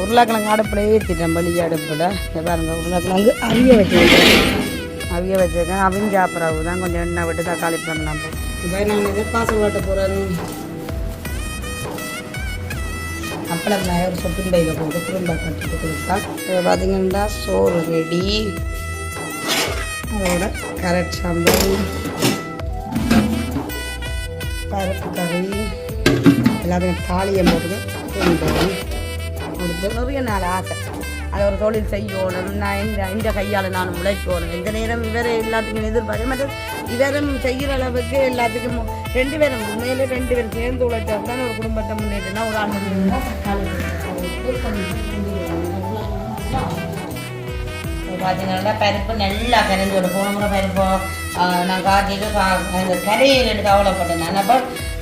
உருளைக்கிழங்கு அடுப்பில் ஏற்றிட்டேன் பலி அடுப்பில். இங்க பாருங்க உருளைக்கிழங்கு அவிய வச்சுருக்கேன். அவிய வச்சுருக்கேன். அவிஞ்ச அப்புறம் தான் கொஞ்சம் எண்ணெய் விட்டு தக்காளி பண்ணலாம் இப்போ நான் பாசம் பாசல் போகிறேன் அப்பளம் நான் ஒரு சொப்பின் பையில் போட்டு குறும்பா கட்டிட்டு கொடுத்தா இப்போ பார்த்தீங்கன்னா சோறு ரெடி அதோட கேரட் சாம்பார். பருப்பு கறி. எல்லாத்தையும் தாளியம் போட்டு கொடுத்து நிறைய நாள் ஆசை. அது ஒரு தொழில் செய்யணும் நான் இந்த இந்த கையால் நான் உழைக்கணும். இந்த நேரம் இவரை எல்லாத்துக்கும் எதிர்பார்க்க மாட்டேன். இவரும் செய்கிற அளவுக்கு எல்லாத்துக்கும் ரெண்டு பேரும் உண்மையிலே ரெண்டு பேரும் சேர்ந்து உழைச்சா தான் ஒரு குடும்பத்தை முன்னேற்றினா ஒரு ஆண்டு பார்த்தீங்கன்னா பருப்பு நல்லா கரைஞ்சி விடும் போன முறை ஆஹ், நான் காட்டிட்டு அந்த கரையில் கவலைப்பட்டேன். நான் அப்போ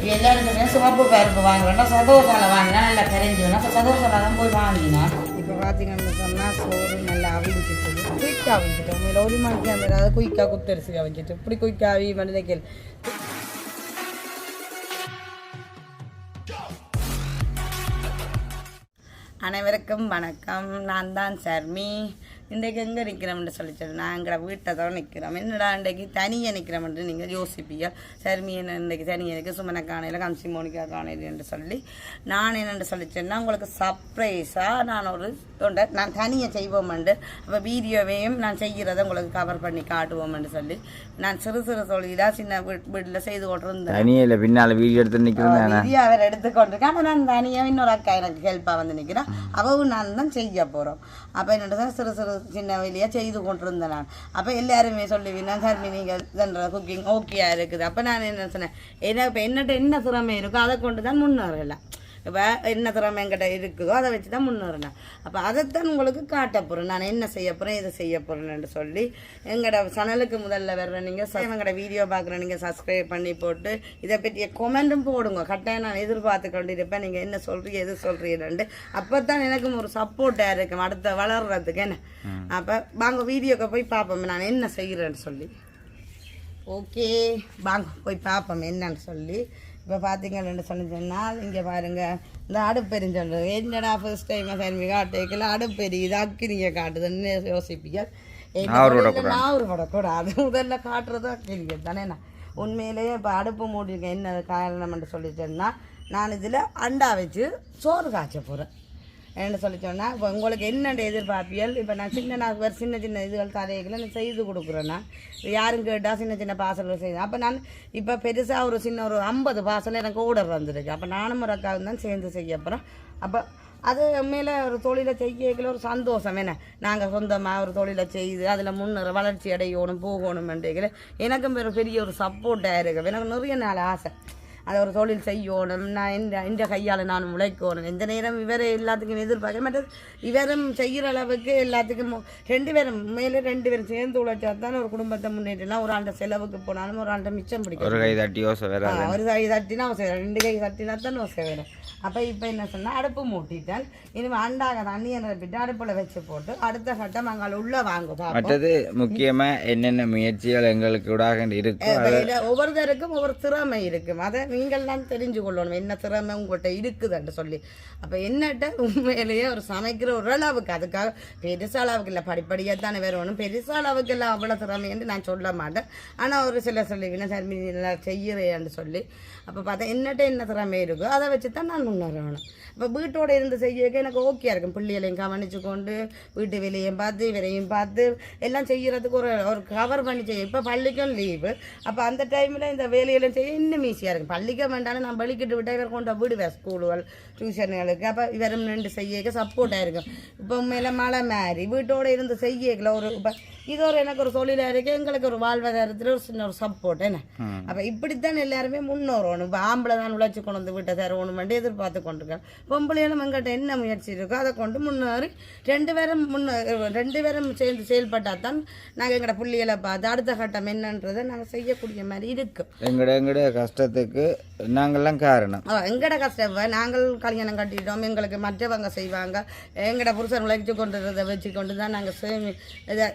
எல்லாரும் சொன்னேன் சிவப்பு பருப்பு வாங்குறேன்னா சதோசால வாங்கினா நல்லா கரைஞ்சி வேணும் அப்போ சதோசால தான் போய் வாங்கினேன் இப்போ பார்த்தீங்கன்னு சொன்னால் சோறு நல்லா அவிஞ்சிட்டு குயிக்காக அவிஞ்சிட்டு உண்மையில் ஒரு மணிக்கு அந்த அதாவது குயிக்காக குத்தரிசி அவிஞ்சிட்டு இப்படி குயிக்காக அவி மனிதக்கேள் அனைவருக்கும் வணக்கம். நான் தான் சர்மி. இன்றைக்கு எங்கே நிற்கிறோம்னு சொல்லிச்சு நான் எங்களை வீட்டை தான் நிற்கிறோம் என்னடா இன்றைக்கு தனியாக நிற்கிறோம்னு நீங்கள் யோசிப்பீங்க? சர்மி என்ன இன்றைக்கு தனியாக நிற்க சுமனை காணையில் கம்சி மோனிக்கா காணையில் என்று சொல்லி நான் என்னென்னு சொல்லிச்சேன்னா உங்களுக்கு சர்ப்ரைஸாக நான் ஒரு தொண்டை நான் தனியாக செய்வோம்ண்டு அப்போ வீடியோவையும் நான் செய்கிறத உங்களுக்கு கவர் பண்ணி காட்டுவோம்னு சொல்லி நான் சிறு சிறு தொழிலாக சின்ன வீட் வீட்டில் செய்து கொண்டிருந்தேன். தனியில் பின்னால் வீடியோ எடுத்து நிற்கிறேன் விதியை அவர் எடுத்துக்கொண்டிருக்கேன் ஆனால் நான் தனியாக இன்னொரு அக்கா எனக்கு ஹெல்ப்பாக வந்து நிற்கிறேன் அவவும் நான் தான் செய்ய போகிறோம் அப்போ என்னோட சிறு சிறு சின்ன வேலையாக செய்து கொண்டிருந்தேன் நான். அப்போ எல்லாருமே சொல்லுவீங்க சர்மி நீங்கள் இதுன்ற குக்கிங் ஓகேயாக இருக்குது. அப்போ நான் என்ன சொன்னேன் என்ன இப்போ என்னட்ட என்ன திறமை இருக்கோ அதை கொண்டு தான் முன்னேறலாம் இப்போ என்ன திறமை என்கிட்ட இருக்குதோ அதை வச்சு தான் முன்னேறினேன் அப்போ அதைத்தான் உங்களுக்கு காட்ட போகிறேன் நான் என்ன செய்ய போகிறேன் இதை செய்ய போகிறேன்னு சொல்லி எங்களோட சேனலுக்கு முதல்ல வர்ற நீங்கள் எங்களோட வீடியோ பார்க்குற நீங்கள் சப்ஸ்கிரைப் பண்ணி போட்டு இதை பற்றிய கொமெண்ட்டும் போடுங்க. கட்டாயம் நான் எதிர்பார்த்து கொண்டு இருப்பேன் நீங்கள் என்ன சொல்கிறீங்க எது சொல்கிறீங்கன்னு அப்போ தான் எனக்கும் ஒரு சப்போர்ட்டாக இருக்கும். அடுத்த வளர்றதுக்கு என்ன? அப்போ வாங்க வீடியோக்கு போய் பார்ப்போம் நான் என்ன செய்கிறேன்னு சொல்லி. ஓகே. வாங்க போய் பார்ப்போம் என்னன்னு சொல்லி. இப்போ பார்த்தீங்கன்னு சொன்னால் இங்கே பாருங்க இந்த அடுப்பெரின்னு சொல்கிறது என்னடா ஃபர்ஸ்ட் டைம் சர்மி காட்டேக்கில் அடுப்பெரி இது அக்கினியை காட்டுதுன்னு யோசிப்பீங்க. ஒரு படக்கூடாது முதல்ல காட்டுறது அக்கினியை தானே நான். உண்மையிலேயே இப்போ அடுப்பு மூடிருக்கேன் என்ன காரணம்னு சொல்லிட்டேன்னா நான் இதில் அண்டா வச்சு சோறு காய்ச்ச போகிறேன் என்ன சொல்லி சொன்னால் இப்போ உங்களுக்கு என்னென்ன எதிர்பார்ப்பியல்? இப்போ நான் சின்ன நான் வேறு சின்ன சின்ன இதுகள் கதைகளை நான் செய்து கொடுக்குறேன்னா யாரும் கேட்டால் சின்ன சின்ன பாசல்கள் செய்யணும் அப்போ நான் இப்போ பெருசாக ஒரு சின்ன ஒரு ஐம்பது பார்சல் எனக்கு ஓடர் வந்துருக்கு. அப்போ நானும் ஒரு அக்காவும் தான் சேர்ந்து செய்ய அப்புறம் அப்போ அது மேலே ஒரு தொழிலை செய்யல ஒரு சந்தோஷம். என்ன? நாங்கள் சொந்தமாக ஒரு தொழிலை செய்து அதில் முன்னேற வளர்ச்சி அடையணும் போகணுமென்றீங்கள எனக்கும் ஒரு பெரிய ஒரு சப்போர்ட்டாக இருக்கு. எனக்கு நிறைய நாள் ஆசை. அதை ஒரு தொழில் செய்யணும். நான் இந்த இந்த கையால் நான் உழைக்கணும் இந்த நேரம் இவரை எல்லாத்துக்கும் எதிர்பார்க்க மற்றது இவரும் செய்கிற அளவுக்கு எல்லாத்துக்கும் ரெண்டு பேரும் மேலே ரெண்டு பேரும் சேர்ந்து உழைச்சா தான் ஒரு குடும்பத்தை முன்னேற்றலாம். ஒரு ஆண்ட செலவுக்கு போனாலும் ஒரு ஆண்ட மிச்சம் பிடிக்கும். ஒரு கை தட்டி யோசை வேற ஆ, ஒரு கை தட்டினா வேணும். ரெண்டு கை தட்டினா தான் வேணும் அப்போ இப்போ என்ன சொன்னால் அடுப்பு மூட்டிட்டால் இனிமேல் அண்டாக தண்ணியை நிரப்பிட்டு அடுப்பில் வச்சு போட்டு அடுத்த கட்டம் அங்கே உள்ள வாங்க பார்ப்போம் மற்றது முக்கியமா என்னென்ன முயற்சிகள் எங்களுக்கு இருக்கோ? ஒவ்வொருத்தருக்கும் ஒவ்வொரு திறமை இருக்கும். அதை நீங்கள் தான் தெரிஞ்சு கொள்ளணும் என்ன திறமை உங்கள்கிட்ட இருக்குதுன்னு சொல்லி. அப்போ என்னட்ட உண்மையிலேயே ஒரு சமைக்கிற ஒரு அளவுக்கு அதுக்காக பெருசா அளவுக்கு இல்லை படிப்படியாக தானே வரணும் பெருசா அளவுக்கு எல்லாம் அவ்வளோ திறமைன்னு நான் சொல்ல மாட்டேன். ஆனால் ஒரு சில சொல்லி சர்மி நல்லா செய்கிறேன்னு சொல்லி. அப்போ பார்த்தா என்னட்ட என்ன திறமை இருக்கோ அதை வச்சு தான் நான் முன்னேறணும். இப்போ வீட்டோடு இருந்து செய்ய எனக்கு ஓகேயா இருக்கும். பிள்ளைகளையும் கவனிச்சு கொண்டு வீட்டு வேலையும் பார்த்து இவரையும் பார்த்து எல்லாம் செய்கிறதுக்கு ஒரு ஒரு கவர் பண்ணி செய்யும் இப்போ பள்ளிக்கும் லீவு அப்போ அந்த டைமில் இந்த வேலையெல்லாம் செய்ய இன்னும் ஈஸியாக இருக்கும். பள்ளிக்கு வேண்டாலும் நான் பள்ளிக்கிட்டு விட்டால் இவர் கொண்டு விடுவேன் ஸ்கூலுகள் டியூஷனுகளுக்கு அப்போ இவரும் நின்று செய்யக்க சப்போர்ட்டாக இருக்கும். இப்போ உண்மையில மழை மாறி வீட்டோடு இருந்து செய்யக்கல ஒரு இப்போ இது ஒரு எனக்கு ஒரு தொழிலாக இருக்கு. எங்களுக்கு ஒரு வாழ்வாதாரத்தில் ஒரு சின்ன ஒரு சப்போர்ட் என்ன? அப்போ இப்படித்தான் எல்லாருமே முன்னோறணும் இப்போ ஆம்பளை தான் உழைச்சி கொண்டு வந்து வீட்டை தருவணும் வேண்டி எதிர்பார்த்து கொண்டிருக்கேன் பொம்பளைகளும் எங்கிட்ட என்ன முயற்சி இருக்கோ அதை கொண்டு முன்னேறி ரெண்டு பேரும் முன்ன ரெண்டு பேரும் சேர்ந்து செயல்பட்டால் தான் நாங்கள் எங்களோட புள்ளிகளை பார்த்து அடுத்த கட்டம் என்னன்றதை நாங்கள் செய்யக்கூடிய மாதிரி இருக்கும் எங்கட எங்கட கஷ்டத்துக்கு நாங்கள்லாம் காரணம். எங்கட கஷ்டம் நாங்கள் கல்யாணம் கட்டிட்டோம். எங்களுக்கு மற்றவங்க செய்வாங்க. எங்கட புருஷன் உழைச்சி கொண்டு வச்சு கொண்டு தான் நாங்கள் சேமி இதை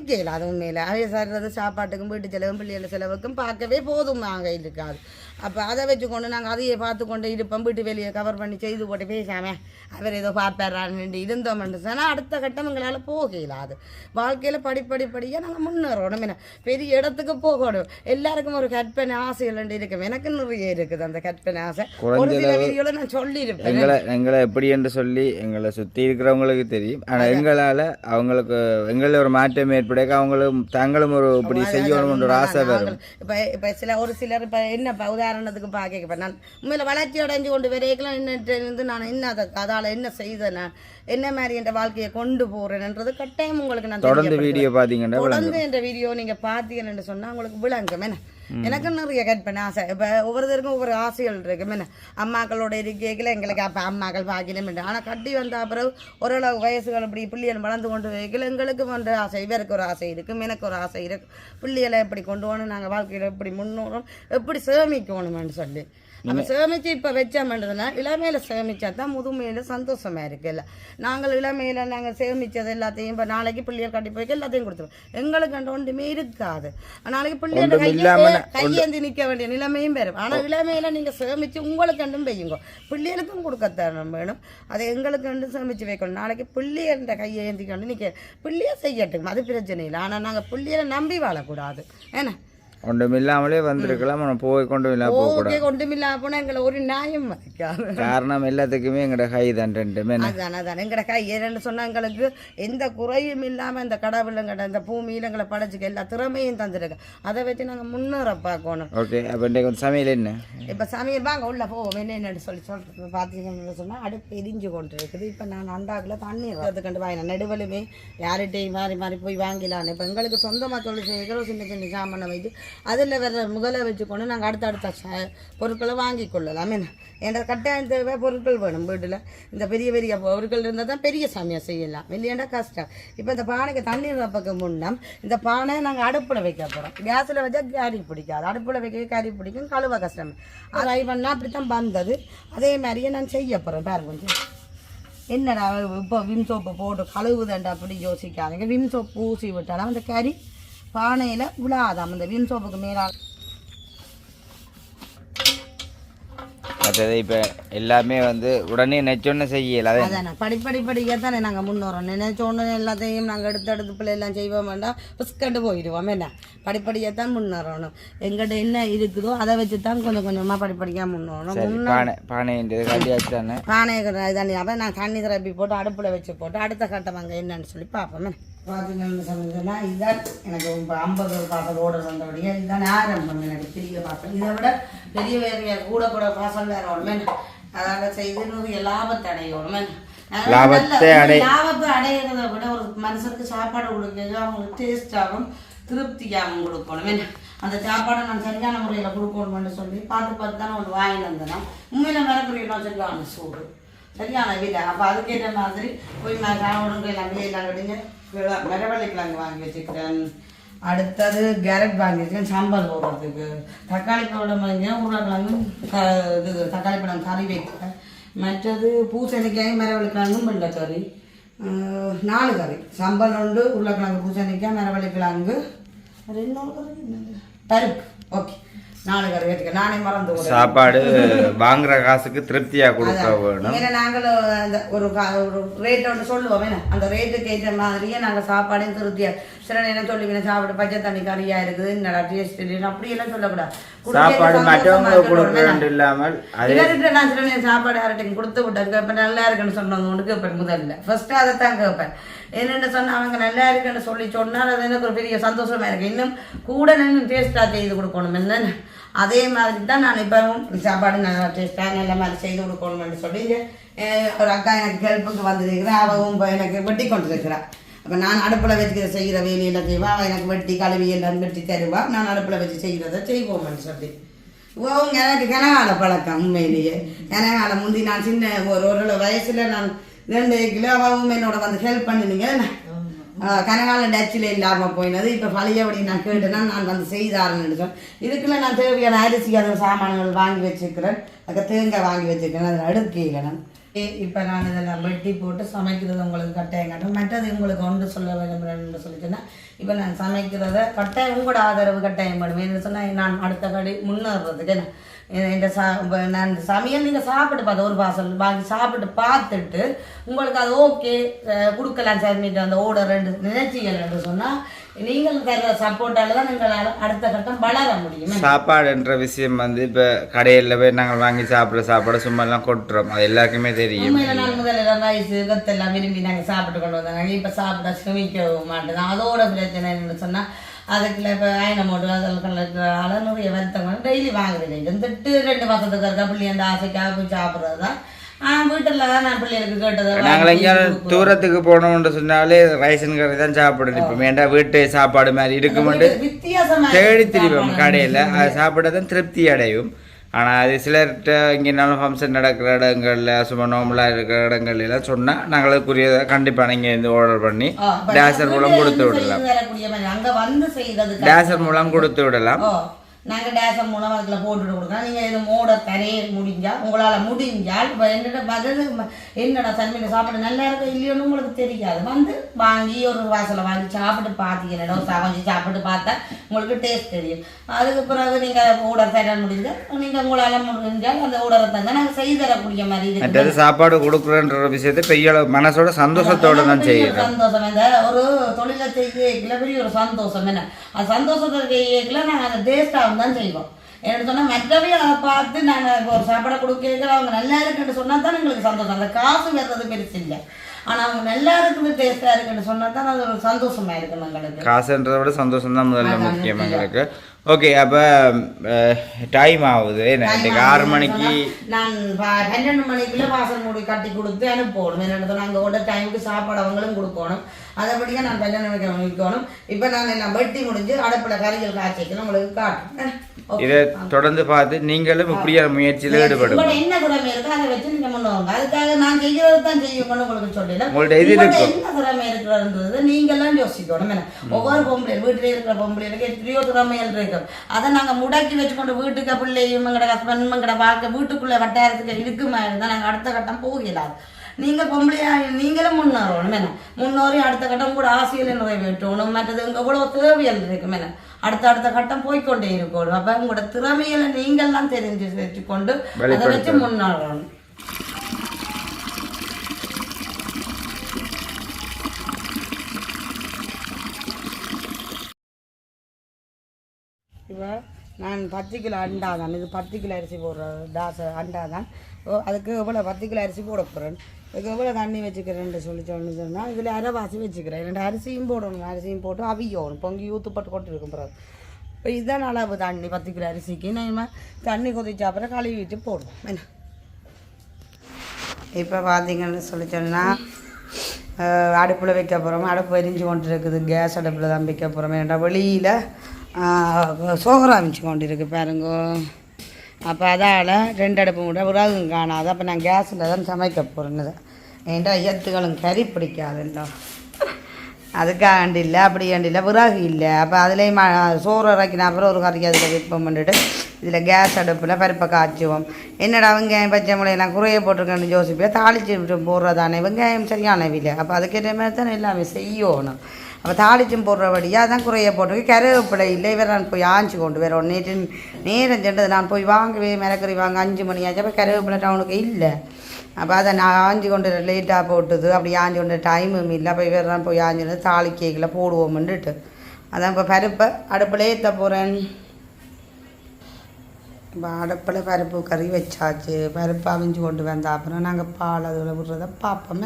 சேமிக்கல அது உண்மையில் அவைய சார் சாப்பாட்டுக்கும் வீட்டு செலவும் பிள்ளைகள் செலவுக்கும் பார்க்கவே போதும். நாங்கள் இருக்காது. அப்போ அதை வச்சுக்கொண்டு நாங்கள் அதையே பார்த்து கொண்டு இருப்போம் வீட்டு வெளியே கவர் பண்ணி செய்து போட்டு பேசாம அவர் ஏதோ பார்ப்பாரான்னு இருந்தோம்னு சொன்னால் அடுத்த கட்டம் எங்களால் போகல அது. வாழ்க்கையில் படிப்படிப்படியாக நாங்கள் முன்னேறணும். என்ன? பெரிய இடத்துக்கு போகணும். எல்லாருக்கும் ஒரு கற்பனை ஆசைகள் இருக்கும். எனக்கு நிறைய இருக்குது அந்த கற்பனை ஆசை. ஒரு சில வீடியோவில் நான் சொல்லியிருப்பேன். எங்களை எங்களை எப்படி என்று சொல்லி எங்களை சுற்றி இருக்கிறவங்களுக்கு தெரியும். ஆனால் எங்களால் அவங்களுக்கு எங்களை ஒரு மாற்றம் ஏற்படுக்க அவங்களும் தாங்களும் ஒரு இப்படி செய்யணும்ன்ற ஒரு ஆசை வரும். இப்போ இப்போ சில ஒரு சிலர் இப்போ என்ன இப்போ உதாரணத்துக்கு பார்க்க இப்போ நான் உண்மையில் வளர்ச்சி அடைஞ்சு கொண்டு வரைக்கலாம் இருந்து நான் என்ன அதை அதால் என்ன செய்தேன் நான்? என்ன மாதிரி என்ற வாழ்க்கையை கொண்டு போகிறேன்ன்றது கட்டாயம் உங்களுக்கு நான் தொடர்ந்து. வீடியோ பார்த்தீங்கன்னா தொடர்ந்து இந்த வீடியோ நீங்க பார்த்தீங்கன்னு சொன்னா உங்களுக்கு விளங்கும். என்ன? எனக்கு நிறைய கற்பனை ஆசை. இப்போ ஒவ்வொருத்தருக்கும் ஒவ்வொரு ஆசைகள் இருக்கும் என்ன அம்மாக்களோட இருக்கையில் எங்களுக்கு அப்போ அம்மாக்கள் பாக்கினம் ஆனால் கட்டி வந்த பிறகு ஓரளவு வயசுகள் இப்படி பிள்ளைகள் வளர்ந்து கொண்டு வைக்கல எங்களுக்கு வந்து ஆசை. இவருக்கு ஒரு ஆசை இருக்கும் எனக்கு ஒரு ஆசை இருக்கு. பிள்ளைகளை எப்படி கொண்டு போகணும் நாங்கள் வாழ்க்கையில் எப்படி முன்னோறும் எப்படி சேமிக்கணும்னு சொல்லி. அப்போ சேமிச்சு இப்போ வச்சோம்ன்றதுனா இளமையில சேமிச்சா தான் முதுமையில சந்தோஷமா இருக்குல்ல நாங்கள் இளமையில நாங்கள் சேமிச்சது எல்லாத்தையும் இப்போ நாளைக்கு பிள்ளைகள் கட்டி போய் எல்லாத்தையும் கொடுத்துருவோம். எங்களுக்கு அந்த ஒன்றுமே இருக்காது. நாளைக்கு பிள்ளைகள் கையேந்தி நிற்க வேண்டிய நிலைமையும் வரும். ஆனால் இளமையில நீங்க சேமிச்சு உங்களுக்கு கண்டும் பெய்யுங்க. பிள்ளைகளுக்கும் கொடுக்கத்தான் வேணும். அதை எங்களுக்கு கண்டு சேமிச்சு வைக்கணும். நாளைக்கு பிள்ளைகள கையை ஏந்தி கொண்டு நிற்க பிள்ளைய செய்யட்டும் அது பிரச்சனை இல்லை. ஆனால் நாங்கள் பிள்ளைகளை நம்பி வாழக்கூடாது. ஏன்னா ஒன்றும் இல்லாமலே வந்திருக்கலாம் ஆனால் போய் கொண்டு இல்லாம போகக்கூடாது ஓகே கொண்டுமில்லா போனால் எங்களை ஒரு நியாயம் காரணம் எல்லாத்துக்குமே எங்களோட கை தான் ரெண்டுமே அதான் அதான் எங்கட கை ஏன்னு சொன்னா எங்களுக்கு எந்த குறையும் இல்லாம இந்த கடவுளுங்கட இந்த பூமியில எங்களை படைச்சுக்க எல்லா திறமையும் தந்துருக்கு அதை வச்சு நாங்க முன்னேற பார்க்கணும் ஓகே அப்போ இன்றைக்கு சமையல் என்ன இப்ப சமையல் வாங்க உள்ள போவோம் என்னென்னு சொல்லி சொல்றது பாத்தீங்கன்னு சொன்னா அடுப்பு எரிஞ்சு கொண்டு இருக்குது இப்ப நான் அண்டாக்குல தண்ணி அதுக்கண்டு வாங்கினேன் நடுவலுமே யார்கிட்டையும் மாறி மாறி போய் வாங்கிலான்னு இப்ப எங்களுக்கு சொந்தமா தொழில் செய்கிற சின்ன சின்ன சாமானை வைத்து அதில் வேற முதல்ல வச்சுக்கொண்டு நாங்கள் அடுத்த அடுத்த ச- பொருட்களை வாங்கி கொள்ளலாம். என்ன என்ற கட்டாயம் தேவை பொருட்கள் வேணும் வீட்டில். இந்த பெரிய பெரிய பொருட்கள் இருந்தால் தான் பெரிய சமையல் செய்யலாம். இல்லையாண்டா கஷ்டம். இப்போ இந்த பானைக்கு தண்ணி வைப்பக்கு முன்னம் இந்த பானை நாங்கள் அடுப்பில் வைக்க போகிறோம் கேஸில் வச்சா கேரி பிடிக்காது. அடுப்பில் வைக்க கறி பிடிக்கும் கழுவ கஷ்டம். அதை பண்ணால் அப்படி தான் வந்தது. அதே மாதிரியே நான் செய்ய போகிறேன் பேர் கொஞ்சம். என்னடா இப்போ விம் சோப்பை போட்டு கழுவுதண்டா அப்படி யோசிக்காதீங்க. விம் சோப்பு பூசி விட்டாலும் அந்த கறி பானையில் விழாதாம் அந்த விம் சோப்புக்கு மேலால் மற்றது இப்போ எல்லாமே வந்து உடனே நெச்சொன்னு செய்யல அதே. அதானே படிப்படி படிக்க தானே நாங்கள் முன்னோறோம் நினைச்ச ஒன்று எல்லாத்தையும் நாங்கள் எடுத்து எடுத்து பிள்ளை எல்லாம் செய்வோம் வேண்டாம் பிஸ்கட்டு போயிடுவோம். என்ன? படிப்படியாக தான் முன்னேறணும் எங்கிட்ட என்ன இருக்குதோ அதை வச்சு தான் கொஞ்சம் கொஞ்சமாக படிப்படியாக முன்னேறணும் பானை பானைன்றது பானையை தண்ணி அப்போ நான் தண்ணி திரப்பி போட்டு அடுப்பில் வச்சு போட்டு அடுத்த கட்டம் அங்கே என்னன்னு சொல்லி பார்ப்போமே. பார்த்தீங்கன்னு சொன்னதுன்னா இதுதான் எனக்கு இப்போ ஐம்பது பாசல் ஓட வந்தபடியே இதுதான் ஆரம்பம் எனக்கு பெரிய பாசல் இதை விட பெரிய வேறு கூட கூட பாசல் வேற ஒன்றுமே அதாவது செய்து லாபத்தை அடையணுமே லாபத்தை அடை- லாபத்தை அடையிறதை விட ஒரு மனுஷனுக்கு சாப்பாடு கொடுக்கிறது அவங்களுக்கு டேஸ்டாகவும் திருப்தியாகவும் கொடுக்கணும் அந்த சாப்பாடை நான் சரியான முறையில் கொடுக்கணும்னு சொல்லி பார்த்து பார்த்து தானே ஒன்று வாங்கிட்டு வந்தேன். உண்மையில மரக்குறையில் சரியான சூடு. சரியான விலை. அப்போ அதுக்கேற்ற மாதிரி? போய் நான் காவலுங்க எல்லாம் எல்லாம் கடிங்க மரவள்ளிக்கிழங்கு வாங்கி வச்சுக்கிறேன். அடுத்தது கேரட் வாங்கியிருக்கேன் சாம்பார் போடுறதுக்கு. தக்காளி பழம் வாங்கினேன் உருளைக்கிழங்கும் க- இது தக்காளி பழம் கறி வைக்கிறேன் மற்றது பூசணிக்காய் மரவள்ளிக்கிழங்கும் வெள்ளைக்கறி அஹ், நாலு கறி. சாம்பார் உண்டு உருளைக்கிழங்கு பூசணிக்காய் மரவள்ளிக்கிழங்கு. ரெண்டு கறி? பருப்பு. ஓகே. சாப்பாடு வாங்குற காசுக்கு திருப்தியா கொடுக்க வேணும். ஏன்னா நாங்களும் அந்த ஒரு ரேட் ஒன்று சொல்லுவோம். அந்த ரேட்டுக்கு ஏற்ற மாதிரியே நாங்கள் சாப்பாடையும் திருப்தியா சில நேரம் சொல்லுவீங்க? சாப்பாடு பச்சை தண்ணி கறியா இருக்குது? என்னடா டேஸ்ட் இல்லைன்னு அப்படியெல்லாம் சொல்லக்கூடாது. சாப்பாடு மற்றவங்களுக்கு கொடுக்க. வேண்டும் இல்லாமல் இவர்கிட்ட நான் சில நேரம் சாப்பாடு யார்கிட்டையும் கொடுத்து விட்டேன். இப்போ நல்லா இருக்குன்னு சொன்னவங்க ஒன்று கேட்பேன் முதல்ல ஃபர்ஸ்ட் அதை தான் கேட்பேன். என்னென்னு சொன்னால் அவங்க நல்லா இருக்குன்னு சொல்லி சொன்னால் அது எனக்கு ஒரு பெரிய சந்தோஷமாக இருக்கு. இன்னும் கூட இன்னும் டேஸ்ட்டாக செய்து கொடுக்கணும். என்னன்னு? அதே மாதிரி தான் நான் இப்போவும் சாப்பாடு நல்லா டேஸ்ட்டாக நல்ல மாதிரி செய்து கொடுக்கணும்னு சொல்லி ஒரு அக்கா எனக்கு ஹெல்ப்புக்கு வந்துருக்கிறேன் அவவும் இப்போ எனக்கு வெட்டி கொண்டு இருக்கிறான் அப்போ நான் அடுப்பில் வச்சு செய்கிற வேலையெல்லாம் செய்வா? அவள் எனக்கு வெட்டி கழுவி எல்லாம் வெட்டி தருவா. நான் அடுப்பில் வச்சு செய்கிறத செய்வோம்னு சொல்லி. ஓங்க எனக்கு கனகால பழக்கம் உண்மையிலேயே. கனகால முந்தி நான் சின்ன ஒரு ஒரு வயசில் நான் ரெண்டு கிலோ அவவும் என்னோட வந்து ஹெல்ப் பண்ணினீங்க. கனகால டச்சில் இல்லாமல் போயினது. இப்போ பழையபடி நான் கேட்டேன்னா நான் வந்து செய்தாருன்னு சொன்னேன் இதுக்குள்ள நான் தேவையான அரிசி அது சாமான்கள் வாங்கி வச்சுக்கிறேன் அதுக்கு தேங்காய் வாங்கி வச்சுக்கிறேன் அதில் அடுக்கையில் நான். இப்போ நான் இதெல்லாம் வெட்டி போட்டு சமைக்கிறது உங்களுக்கு கட்டாயம் காட்டும் மற்றது உங்களுக்கு ஒன்று சொல்ல விரும்புகிறேன்னு சொல்லி சொன்னால் இப்போ நான் சமைக்கிறத கட்டாயம் உங்களோட ஆதரவு கட்டாயம் பண்ணுவேன். சொன்னால் நான் அடுத்த கடி முன்னேறதுக்கு என்ன? இந்த சா நான் இந்த சமையல் நீங்கள் சாப்பிட்டு பார்த்து ஒரு பார்சல் வாங்கி சாப்பிட்டு பார்த்துட்டு உங்களுக்கு அது ஓகே கொடுக்கலாம் சார் மீட்டு அந்த ஓடர் ரெண்டு நினைச்சிகள் என்று சொன்னால் நீங்கள் தர சப்போர்ட்டால தான் எங்களால் அடுத்த கட்டம் வளர முடியும். சாப்பாடுன்ற விஷயம் வந்து இப்போ கடையில் போய் நாங்கள் வாங்கி சாப்பிட்ற சாப்பாடு சும்மா எல்லாம் கொட்டுறோம். அது எல்லாருக்குமே தெரியும். நான் முதல்ல ரைஸ் கத்தெல்லாம் விரும்பி நாங்கள் சாப்பிட்டு கொண்டு வந்தாங்க. இப்போ சாப்பிட சுமிக்க மாட்டேன் அதோட பிரச்சனை என்னன்னு சொன்னால் அதுக்குள்ள இப்போ அயனமோடு அதற்கால நிறைய வருத்தங்கள் டெய்லி வாங்குறது. இருந்துட்டு ரெண்டு மாதத்துக்கு இருக்க பிள்ளை அந்த ஆசைக்காக போய் சாப்பிட்றது தான். வீட்டில் தான் நான் பிள்ளைகளுக்கு கேட்டதை நாங்கள் கொடுப்போம். தூரத்துக்கு போனோம்னு சொன்னாலே ரைஸன் கறி தான் சாப்பிடணும் இப்போ வேண்டா வீட்டு சாப்பாடு மாதிரி இருக்குமெண்டு வித்தியாசமா தேடி திரிவோம் கடையில். அது சாப்பிட தான் திருப்தி அடையும். ஆனால் அது சிலர்கிட்ட இங்கேனாலும் ஃபங்க்ஷன் நடக்கிற இடங்கள்ல சும்மா நார்மலாக இருக்கிற இடங்கள்ல எல்லாம் சொன்னால் நாங்கள் அதுக்குரியதை கண்டிப்பாக நீங்கள் இருந்து ஆர்டர் பண்ணி டேசர் மூலம் கொடுத்து விடலாம். டேசர் மூலம் கொடுத்து விடலாம். ஓ நாங்க டேசர் மூலம் அதுல போட்டுட்டு கொடுக்குறோம். நீங்க இது மோட தரைய முடிஞ்சா உங்களால முடிஞ்சால் இப்ப என்னோட பதில் என்னடா சன்மையில சாப்பாடு நல்லா இருக்கா இல்லையோன்னு உங்களுக்கு தெரியாது. வந்து வாங்கி ஒரு வாசலை வாங்கி சாப்பிட்டு பார்த்தீங்கன்னா சமைச்சு சாப்பிட்டு பார்த்தா உங்களுக்கு டேஸ்ட் தெரியும். அதுக்கு பிறகு நீங்க ஊடர் தர முடிஞ்சா நீங்க உங்களால முடிஞ்சால் அந்த ஊடரை தந்தா நாங்க செய்து தரக்கூடிய மாதிரி இருக்கு சாப்பாடு கொடுக்குறன்ற விஷயத்தை பெரிய மனசோட சந்தோஷத்தோட தான் செய்யறோம். சந்தோஷம் இந்த ஒரு தொழிலை செய்யல பெரிய ஒரு சந்தோஷம் என்ன? அந்த சந்தோஷத்தை செய்யல நாங்கள் அந்த டேஸ்டாக தான் செய்வோம். என்ன சொன்னால் மற்றவே அதை பார்த்து நாங்கள் ஒரு சாப்பாடை கொடுக்க அவங்க நல்லா இருக்குன்னு சொன்னால் தான் எங்களுக்கு சந்தோஷம். அந்த காசு வர்றது பெருசு இல்லை. ஆனால் அவங்க நல்லா இருக்குது டேஸ்ட்டாக இருக்குன்னு சொன்னால் தான் அது ஒரு சந்தோஷமா இருக்கும் எங்களுக்கு. காசுன்றதை விட சந்தோஷம் தான் முதல்ல முக்கியம் எங்களுக்கு. ஓகே அப்போ டைம் ஆகுது. என்ன இன்னைக்கு ஆறு மணிக்கு? நான் பன்னெண்டு மணிக்குள்ள வாசல் மூடி கட்டி கொடுத்து அனுப்பணும். என்னது அங்கே ஓட டைமுக்கு சாப்பாடு அவங்களும் கொடுக்கணும். அதபடியாக நான் பன்னெண்டு மணிக்கு வைக்கணும். இப்போ நான் எல்லாம் வெட்டி முடிஞ்சு அடுப்பில் கறிகள் காய்ச்சிக்கணும். உங்களுக்கு காட்டுறேன். இதை தொடர்ந்து பார்த்து நீங்களும் இப்படியான முயற்சியில் உங்களோட என்ன திறமை இருக்கோ அதை வச்சு நீங்க முன்னோங்க. அதுக்காக நான் செய்யறது தான் செய்யணும்னு உங்களுக்கு சொல்லல உங்கள்ட்ட உங்களோட இருக்கும்? என்ன திறமை இருக்கிறது நீங்கெல்லாம் யோசிக்கணும். என்ன? ஒவ்வொரு பொம்பளை வீட்டிலே இருக்கிற பொம்பளைகளுக்கு எத்தனையோ திறமைகள் இருக்கும் அதை நாங்க முடக்கி வச்சுக்கொண்டு வீட்டுக்கு பிள்ளையும் எங்களோட ஹஸ்பண்ட் எங்களோட வாழ்க்கை வீட்டுக்குள்ள வட்டாரத்துக்கு இருக்குமா இருந்தால் நாங்க அடுத்த கட்டம் போகலாது. நீங்க பொம்பளையா நீங்களும் முன்னேறணும் என்ன முன்னோறி அடுத்த கட்டம் கூட ஆசையில நிறைவேற்றணும் மற்றது இங்க கூட தேவையல் இருக்கும் என்ன அடுத்த அடுத்த கட்டம் போய்க்கொண்டே இருக்கணும். அப்ப உங்களோட திறமையில நீங்கள்லாம் தெரிஞ்சு வச்சுக்கொண்டு அதை வச்சு முன்னேறணும் இப்போ நான் பத்து கிலோ அண்டா தான் இது பத்து கிலோ அரிசி போடுற தாச அண்டா தான் அதுக்கு எவ்வளோ பத்து கிலோ அரிசி போட போகிறேன் இதுக்கு எவ்வளோ தண்ணி வச்சுக்கிறேன்னு சொல்லி சொன்னு சொன்னால் இதில் அரைவாசி வச்சுக்கிறேன். ரெண்டு அரிசியும் போடணும் அரிசியும் போட்டு அவியணும். பொங்கி ஊற்றுப்பட்டு கொண்டு இருக்கும் பிறகு. இப்போ இதுதான் அளவு தண்ணி பத்து கிலோ அரிசிக்கு. நம்ம தண்ணி கொதிச்ச அப்புறம் கழுவி விட்டு போடுவோம் என்ன? இப்போ பார்த்தீங்கன்னு சொல்லி சொன்னால் அடுப்பில் வைக்க போகிறோம் அடுப்பு எரிஞ்சு கொண்டு இருக்குது கேஸ் அடுப்பில் தான் வைக்க போகிறோம் ஏன்டா வெளியில் சோகரம் அமைச்சு கொண்டு இருக்கு பாருங்க. அப்போ அதால் ரெண்டு அடுப்பு மூட உறவும் காணாது. அப்போ நான் கேஸில் தான் சமைக்க போகிறேன்னு ஏன்டா ஐயத்துகளும் கறி பிடிக்காதுண்டா. அதுக்காண்டி இல்லை அப்படி ஆண்டி இல்லை விறகு இல்லை. அப்போ அதுலேயும் சோறு இறக்கின அப்புறம் ஒரு கறிக்கு அதில் விற்பம் பண்ணிட்டு இதில் கேஸ் அடுப்பில் பருப்பை காய்ச்சுவோம். என்னடா வெங்காயம் பச்சை மிளகாய் குறைய போட்டிருக்கேன்னு யோசிப்பேன் தாளிச்சு விட்டு போடுறதானே வெங்காயம் சரியான விலை. அப்போ அதுக்கேற்ற மாதிரி தானே எல்லாமே செய்யணும். அப்போ தாளிச்சும் போடுறபடியாக தான் குறைய போட்டு கருவேப்பிலை இல்லை இவர் நான் போய் ஆஞ்சு கொண்டு வேற நேற்று நேரம் சென்றது நான் போய் வாங்கவே மிளகறி வாங்க அஞ்சு மணி ஆச்சு அப்போ கருவேப்பிலை டவுனுக்கு இல்லை அப்போ அதை நான் ஆஞ்சு கொண்டு லேட்டாக போட்டுது அப்படி ஆஞ்சு கொண்டு டைமும் இல்லை அப்போ இவர் தான் போய் ஆஞ்சு கொண்டு தாளி கேக்கில் போடுவோம்னுட்டு அதான் இப்போ பருப்பை அடுப்பில் ஏற்ற போகிறேன் இப்போ அடுப்பில் பருப்பு கறி வச்சாச்சு பருப்பு அவிஞ்சு கொண்டு வந்த அப்புறம் நாங்கள் பால் அதில் விடுறத பார்ப்போம்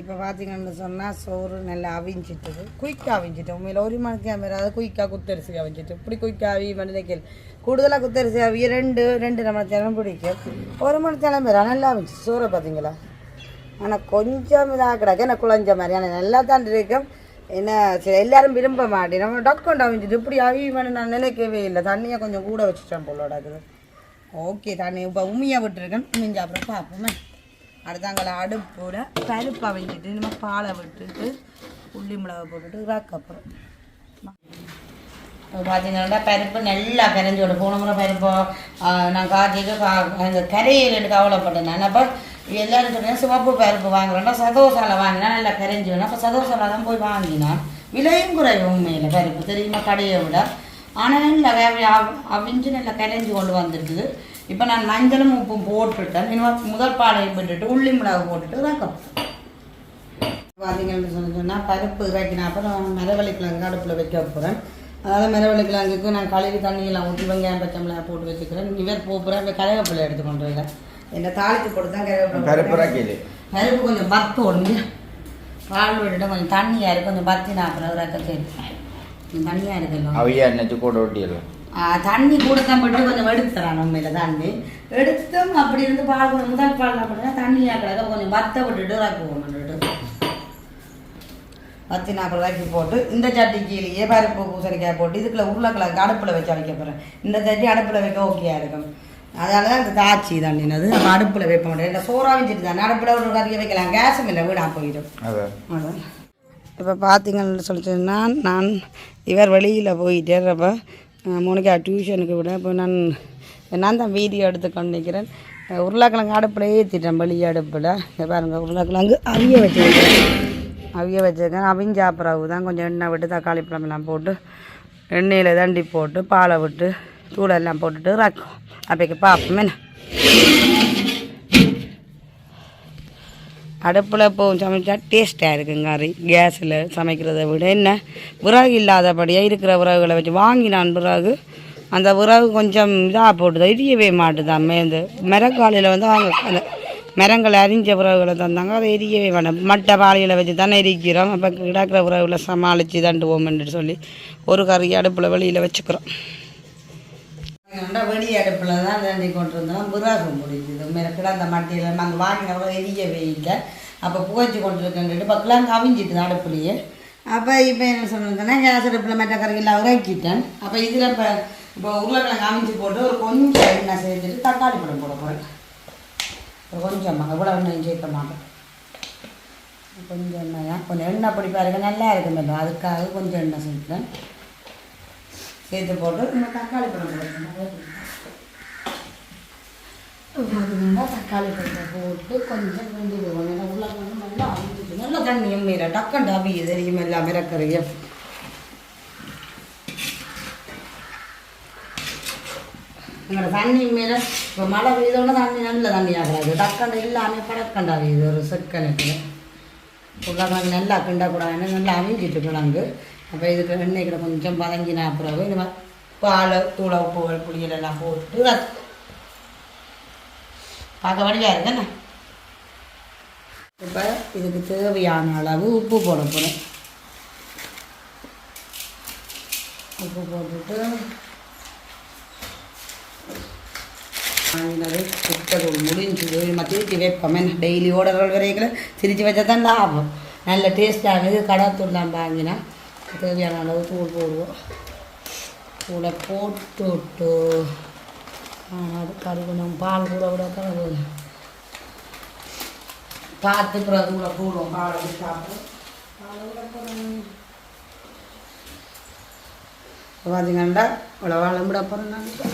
இப்போ பார்த்தீங்கன்னு சொன்னால் சோறு நல்லா அவிஞ்சிட்டது. குயிக்காக அவிஞ்சிட்டு. உண்மையில் ஒரு மணிக்கு மாதிரி குயிக்காக குத்தரிசி அவிஞ்சிட்டு. இப்படி குயிக்காக அவி மனிதக்கல் கூடுதலாக குத்தரிசி அவிய ரெண்டு ரெண்டு நம்ம தினம் பிடிக்கும். ஒரு மணி நேரம் நல்லா அவிஞ்சு சோறை பார்த்தீங்களா ஆனால் கொஞ்சம் இதாக கிடக்கு. என்ன குழஞ்ச மாதிரி ஆனால் நல்லா தான் இருக்கும். என்ன சரி எல்லாரும் விரும்ப மாட்டேன். நம்ம டக்குண்டு அவிஞ்சிட்டு இப்படி அவியுமென்னு நான் நினைக்கவே இல்லை. தண்ணியை கொஞ்சம் கூட வச்சுட்டேன் போலோட இருக்குது ஓகே தண்ணி இப்போ உமியாக விட்டுருக்கேன். உமிஞ்ச அப்புறம் பார்ப்போமே. அடுத்தாங்கள அடுப்போட பருப்பு அவிஞ்சிட்டு நம்ம பாலை விட்டுட்டு உள்ளி மிளகா போட்டுட்டு இறக்க இப்போ பார்த்தீங்கன்னா பருப்பு நல்லா கரைஞ்சி விடும். போன முறை பருப்பு நான் காய்ச்சிக்கு கா அந்த கரையில் கவலைப்பட்டேன் நான். அப்போ எல்லோரும் சொன்னேன் சிவப்பு பருப்பு வாங்குறேன்னா சதோசாலை வாங்கினா நல்லா கரைஞ்சி வேணும் அப்போ சதோசாலை தான் போய் வாங்கினான். விலையும் குறைவு உண்மையில் பருப்பு. தெரியுமா? கடையை விட. ஆனால் இல்லை அவிஞ்சு நல்லா கரைஞ்சி கொண்டு வந்துருக்குது. இப்போ நான் மஞ்சளும் உப்பும் போட்டுட்டேன். இன்னும் முதல் பாலையும் விட்டுட்டு உள்ளி மிளகு போட்டுட்டு ரக்கம் பார்த்தீங்கன்னு சொல்லி சொன்னால் பருப்பு இறக்கின அப்புறம் மரவள்ளி கிழங்கு அடுப்பில் வைக்க போகிறேன் அதாவது மரவள்ளி கிழங்குக்கு நான் கழுவி தண்ணியெல்லாம் ஊற்றி வெங்காயம் பச்சை மிளகாய் போட்டு வச்சுக்கிறேன். இவர் போகிறேன் இப்போ கருவேப்பிலை எடுத்து கொண்டு வரல என்ன தாளித்து போட்டு தான் கருவேப்பிலை பருப்பு கொஞ்சம் பத்து ஒன்று பால் விட்டுட்டு கொஞ்சம் தண்ணியாக இருக்கு. கொஞ்சம் பத்தி நாற்பது சரி கொஞ்சம் தண்ணியாக இருக்குல்ல. அவையா என்னச்சு கூட ஒட்டிடலாம். தண்ணி கூட தான் போட்டு கொஞ்சம் எடுத்துறான் உண்மையில தண்ணி எடுத்தும் அப்படி இருந்து பால் கொஞ்சம் முதல் பால் அப்படின்னா தண்ணியாக கிடக்க கொஞ்சம் வத்த விட்டுட்டு ரக்குவோம் பத்து நாற்பது ரூபாய்க்கு போட்டு இந்த சட்டி கீழேயே பருப்பு பூசணிக்காய் போட்டு இதுக்குள்ள உருளைக்கிழங்கு அடுப்பில் வச்சு வைக்க போகிறேன் இந்த சட்டி அடுப்பில் வைக்க ஓகேயா இருக்கும். அதனால தான் இந்த தாச்சி தண்ணினது நம்ம அடுப்பில் வைக்க முடியாது இந்த சோறா வச்சுட்டு தானே அடுப்பில் ஒரு கறியை வைக்கலாம். கேஸும் இல்லை வீடாக போயிடும். அதான். இப்போ பார்த்தீங்கன்னு சொல்லிச்சுன்னா நான் இவர் வெளியில் போயிட்டே அப்போ மோனிகா டியூஷனுக்கு விட. இப்போ நான் நான் தான் வீடியோ எடுத்து கொண்டு நிற்கிறேன் உருளைக்கிழங்கு அடுப்பில் ஏற்றிட்டேன் வெளியே அடுப்பில். பாருங்கள் பாருங்க உருளைக்கிழங்கு அவிய வச்சுருக்கேன். அவிய வச்சுருக்கேன். அவிஞ்சா பிறகு தான் கொஞ்சம் எண்ணெய் விட்டு தக்காளி பழமெல்லாம் போட்டு எண்ணெயில் தண்டி போட்டு பாலை விட்டு தூளெல்லாம் போட்டுட்டு ரக்கும் அப்போக்கு பார்ப்போமே என்ன? அடுப்பில் இப்போ சமைச்சா டேஸ்ட்டாக இருக்குங்க கறி கேஸில் சமைக்கிறதை விட என்ன? விறகு இல்லாதபடியாக இருக்கிற விறகுகளை வச்சு வாங்கினான் பிறகு அந்த விறகு கொஞ்சம் இதாக போட்டுது எரியவே மாட்டுதான் மேந்து மரக்காலையில் வந்து அவங்க அந்த மரங்களை அரிஞ்ச உறவுகளை தந்தாங்க. அதை எரியவே வேண்டாம் மட்டை பாலையில் வச்சு தானே எரிக்கிறோம். அப்போ கிடக்கிற உறவுகளை சமாளித்து தண்டுவோம்னு சொல்லி ஒரு கறி அடுப்பில் வெளியில் வச்சுக்கிறோம். வெடி அடுப்பில் தான் வேண்டி கொண்டு வந்தோம் விறகு முடிஞ்சுது மேற்கட அந்த மட்டையில் நாங்கள் வாங்கினவங்க எரியவே இல்லை. அப்போ புகைச்சி கொண்டு இருக்கேன் பக்கெல்லாம் கவிஞ்சிட்டு அடுப்புலையே. அப்போ இப்போ என்ன சொன்னதுன்னா கேஸ் அடுப்பில் மற்ற கறிகள் இறக்கிட்டேன். அப்போ இதில் இப்போ இப்போ உருளைக்கிழங்கு அவிஞ்சு போட்டு ஒரு கொஞ்சம் எண்ணெய் சேர்த்துட்டு தக்காளி பழம் போட போகிறேன் ஒரு கொஞ்சம் இவ்வளோ எண்ணெய் சேர்க்க மாட்டேன். கொஞ்சம் எண்ணெய் கொஞ்சம் எண்ணெய் பிடி பாருங்க நல்லா இருக்கும் மேடம் அதுக்காக கொஞ்சம் எண்ணெய் சேர்த்துட்டேன் சேர்த்து போட்டு இன்னும் தக்காளி பழம் போடணும் தக்காளி பழத்தை போட்டு கொஞ்சம் வெந்து ஏன்னா உள்ள வந்து நல்லா அவிஞ்சிட்டு நல்லா தண்ணியும் மீற டக்கண்டு அவிய தெரியும்? எல்லாம் மிரக்கறியும். எங்களோட தண்ணி மேலே இப்போ மழை பெய்தோட தண்ணி நல்ல தண்ணி ஆகிறாது டக்கண்டு எல்லாமே படக்கண்டா இது ஒரு செக்கனுக்கு. உருளைக்கிழங்கு நல்லா கிண்டக்கூடாதுன்னு நல்லா அவிஞ்சிட்டு கிழங்கு அப்போ இதுக்கு எண்ணெய் கூட கொஞ்சம் பதங்கினா பிறகு இந்த மாதிரி பால் தூளை உப்புகள் புளியல் எல்லாம் போட்டு பார்க்க வழியாக இருக்குண்ணே இப்போ இதுக்கு தேவையான அளவு உப்பு போட போகிறேன் உப்பு போட்டுட்டு வாங்கினது சுத்ததூள் நம்ம திருச்சி வைப்போம். என்ன டெய்லி ஓடுற வரைக்கும் திரிச்சு வச்சா தான் லாபம். நல்ல டேஸ்ட்டாக இது கடாத்தூள் தான் வாங்கினா தேவையான அளவு தூள் போடுவோம் தூளை போட்டுட்டு அது கருகணும் பால் கூட விட கருகு பார்த்து பிறகு தூளை போடுவோம் பால் விட்டு சாப்பிடும் பால் விட போகிறோம் பார்த்தீங்கன்னா இவ்வளோ வாழை விட போகிறோம் நாங்கள்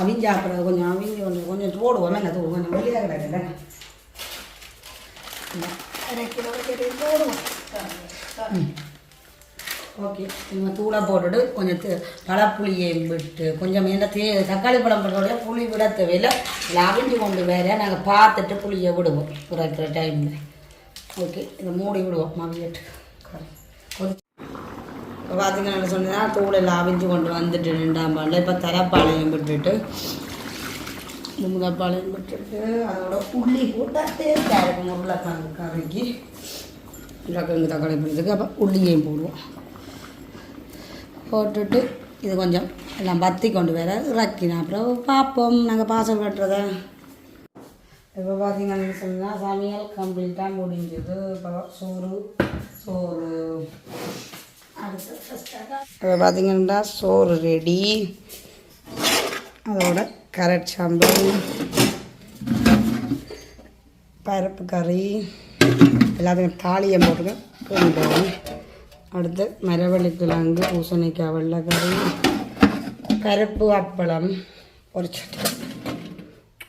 அவிஞ்சு அப்புறம் கொஞ்சம் அவிஞ்சு கொஞ்சம் கொஞ்சம் போடுவோம். என்ன தூள் கொஞ்சம் வெளியாக கிடக்குல்ல ஓகே. நம்ம தூளை போட்டுட்டு கொஞ்சம் பழப்புளியை விட்டு கொஞ்சம் என்ன தே தக்காளி பழம் போடுறோட புளி விட தேவையில்லை. இல்லை அவிஞ்சு கொண்டு வேற நாங்கள் பார்த்துட்டு புளியை விடுவோம். பிறக்கிற டைமில் ஓகே. இதை மூடி விடுவோம். மவியட்டு இப்போ பார்த்தீங்கன்னா சொன்னால் தூள் அவிஞ்சு கொண்டு வந்துட்டு ரெண்டாம் பாண்டில் இப்போ தரப்பாளையம் விட்டுட்டு முருங்கைப்பாளையம் விட்டுட்டு அதோட உள்ளி போட்டால் டேஸ்ட்டாக இருக்கும் உருளைக்கிழங்கு கறிக்கு உருளைக்கிழங்கு தக்காளி பண்ணுறதுக்கு அப்போ உள்ளியையும் போடுவோம். போட்டுட்டு இது கொஞ்சம் எல்லாம் பற்றி கொண்டு வர இறக்கினா அப்புறம் பார்ப்போம் நாங்கள் பாசல் கட்டுறத. இப்போ பார்த்தீங்கன்னு சொன்னால் சமையல் கம்ப்ளீட்டாக முடிஞ்சது. இப்போ சோறு இப்போ பார்த்தீங்கன்னா சோறு ரெடி அதோட கரட் சாம்பல் பருப்பு கறி எல்லாத்துக்கும் தாளியம் போட்டுக்க போட்டுக்கோங்க அடுத்து மரவள்ளி கிழங்கு பூசணிக்காய் வெள்ளைக்கறி கருப்பு அப்பளம் பொரிச்சிட்டு.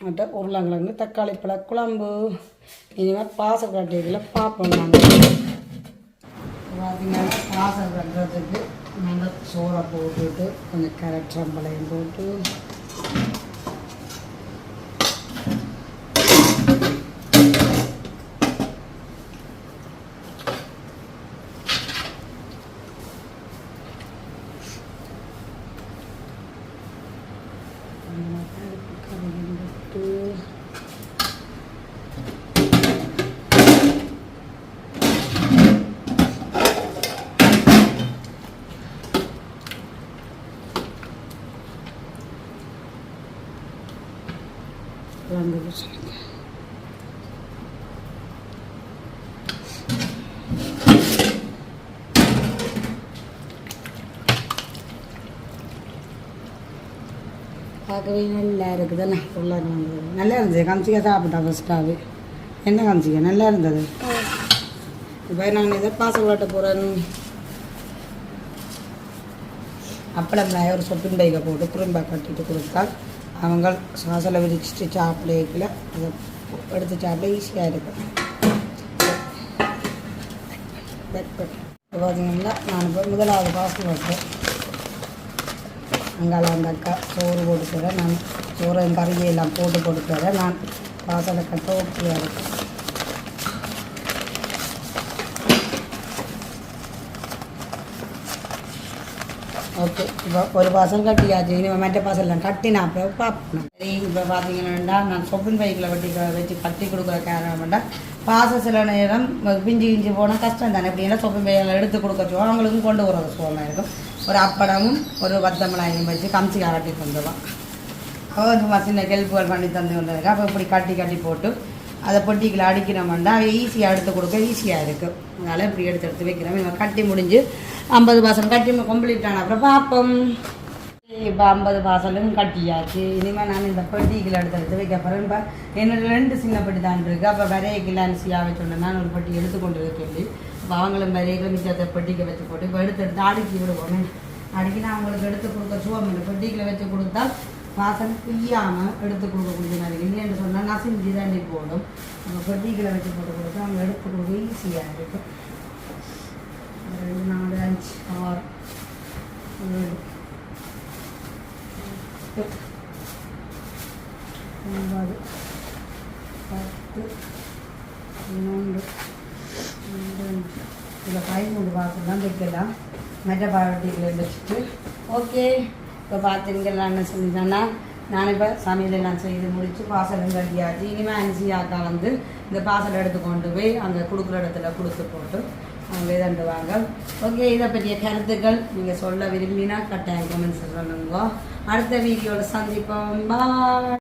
மற்ற உருளைக்கிழங்கு தக்காளி பழ குழம்பு. இனிமேல் பாசம் கட்டிகளை பார்ப்போம் நாங்கள் பார்த்தீங்கன்னா பாசம் கட்டுறதுக்கு நல்லா சோறை போட்டுட்டு கொஞ்சம் கரட்டம்பளையும் போட்டு குழம்பு பூசணிக்காய் பார்க்கவே நல்லா இருக்குதுண்ணா உள்ள நல்லா இருந்தது கம்சிக்காய் சாப்பிட்டா ஃபஸ்ட்டாகவே என்ன கம்சிக்கா நல்லா இருந்தது. இப்போ நான் இதை பாசல் வாட்ட போகிறேன் அப்பளம் நான் ஒரு சொட்டு பைக்கை போட்டு குறும்பா கட்டிட்டு கொடுத்தா அவங்க சாசலை விரிச்சிட்டு சாப்பிடல அதை எடுத்து சாப்பிட ஈஸியாக இருக்கும். பார்த்தீங்கன்னா நான் இப்போ முதலாவது பாசல் வாட்டேன் அங்கால அந்த அக்கா சோறு போட்டுக்கிறேன் நான் சோறு கறியெல்லாம் போட்டு கொடுக்குறேன் நான் வாசலை கட்ட ஓகேயாக இருக்கும் ஓகே. இப்போ ஒரு பாசம் கட்டியாச்சு இனிமேல் மற்ற பாசம்லாம் கட்டினா அப்போ பார்ப்போம் சரி இப்போ பார்த்தீங்கன்னா நான் சொப்பின் பைக்கில் வெட்டி வச்சு கட்டி கொடுக்குற காரணம் வேண்டாம் பாசம் சில நேரம் பிஞ்சு கிஞ்சி போனால் கஷ்டம் தானே எப்படின்னா சொப்பின் பைக்கில் எடுத்து கொடுக்க சொல்லுவோம் அவங்களுக்கும் கொண்டு வர சுகமாக இருக்கும் ஒரு அப்படமும் ஒரு வத்தமிழாயும் வச்சு கம்சி கட்டி தந்துடுவோம் அவன் சும்மா சின்ன கெல்ப்புகள் பண்ணி தந்து வந்திருக்கேன் அப்போ இப்படி கட்டி கட்டி போட்டு அதை பொட்டிகளை அடிக்கிறோம்னா ஈஸியாக எடுத்து கொடுக்க ஈஸியாக இருக்கும் அதனால் இப்படி எடுத்து எடுத்து வைக்கிறோம். இவன் கட்டி முடிஞ்சு ஐம்பது பாசம் கட்டி கம்ப்ளீட் ஆன அப்புறம் பார்ப்போம். இப்போ ஐம்பது பாசலும் கட்டியாச்சு. இனிமேல் நான் இந்த பெட்டிக்குள்ள எடுத்து எடுத்து வைக்க போகிறேன் இப்போ என்னோட ரெண்டு சின்ன பெட்டி தான் இருக்குது அப்போ வரைய கிளான்சியாக சொன்னேன். நான் ஒரு பெட்டி எடுத்து கொண்டு சொல்லி. இப்போ அவங்களும் வரைய மிச்சத்தை பெட்டிக்கு வச்சு போட்டு இப்போ எடுத்து எடுத்து அடுக்கி விடுவோம். அடுக்கி நான் அவங்களுக்கு எடுத்து கொடுக்க சுவம் இல்லை. பெட்டிக்குள்ள வச்சு கொடுத்தா வாசல் குய்யாமல் எடுத்து கொடுக்கக்கூடிய மாதிரி இல்லைன்னு சொன்னால் நசிஞ்சு தண்ணி போடும். நம்ம பெட்டிகளை வச்சு போட்டு கொடுத்து அவங்க எடுத்து கொடுக்க ஈஸியாக இருக்கும். ரெண்டு நாலு அஞ்சு ஆறு. ஏழு எட்டு ஒன்பது பத்து பதினொன்று இதில் பதிமூணு பாத்திரம் தான் வைக்கலாம். மற்ற பாவட்டிகளை வச்சுட்டு. ஓகே இப்போ பார்த்தீங்கன்னா என்ன சொல்லிட்டேன்னா நான் இப்போ சமையல் எல்லாம் செய்து முடித்து பாசலும் கட்டியாச்சு. இனிமேல் அன்சியாக்கா வந்து இந்த பாசல் எடுத்து கொண்டு போய் அங்கே கொடுக்குற இடத்துல கொடுத்து போட்டு அவங்க இதண்டுவாங்க. ஓகே இதை பற்றிய கருத்துக்கள் நீங்கள் சொல்ல விரும்பினா கட்டாயம் கமெண்ட்ஸ் சொல்லுங்க. அடுத்த வீடியோவில் சந்திப்போம். பாய்